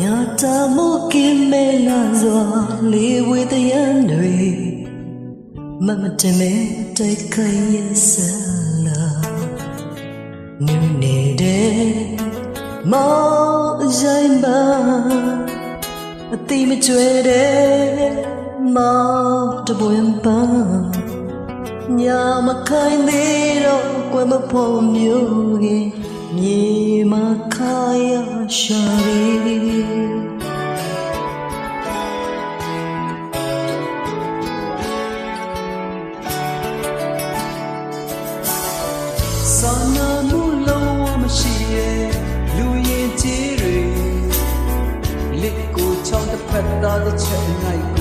ညာတာမို့ကင်းမဲလာစွာလေးဝေးတရန်တွေမမတင်မဲတိုက်ခိုင်ရစလာနူနေတဲ့မောင်ဆိုင်ပါအတိမကျွဲတဲ့မောင်တပွင့်ပန်းညာမခိုင်သေးတော့ကွယ်မဖို့မျိုးကြီး မြေမခါရရှာရီစာနာမှုလုံးဝမရှိရဲ့လူရင်ကြီးတွေလက်ကိုချောင်းတစ်ဖက်သားတစ်ချက်နိုင်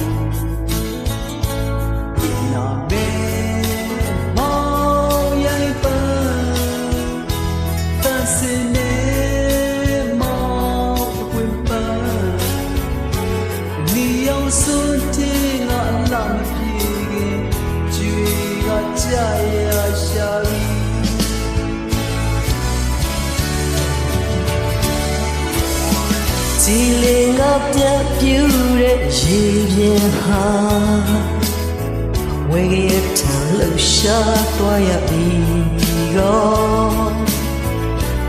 ဒီလေငါပြတ်ပြူတဲ့ရေပြင်ဟာဝေရထလှရှားသွားရပြီကော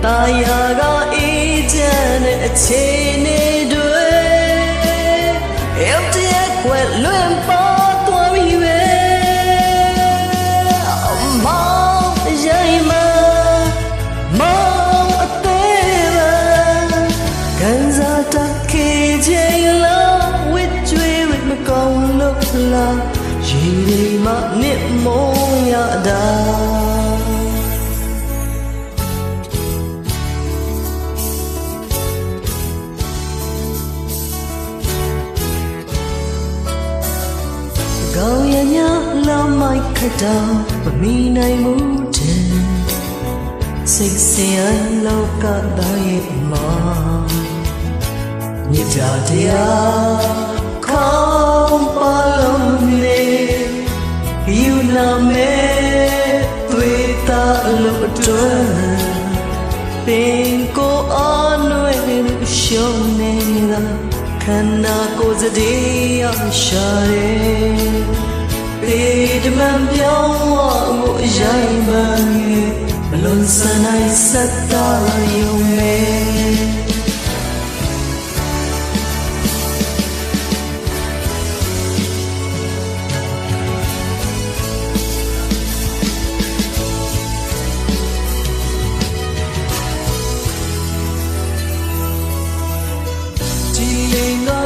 တာယာကအေးချမ်းတဲ့အခြေအနေတွေရောက်တဲ့ကွယ်လွင်ပေါ်သွား င်းလို့လားရေဒီမနစ်မုံရတာကောင်းရညာလာမိုက်ခတ်တော့မမီနိုင်မှုတဲ့စိတ်ဆင်းရဲလောကသားရဲ့မှာမြစ်တာတရားခေါ တွက်ပင်ကိုအနွယ်ရှုံးနေတာခန္ဓာကိုယ်စတေးရရှာတယ်ပေဒမံပြောင်းဝမှုအရိုင်မှန်ဘလုံးစနိုင်စက်တာယုံ မဲ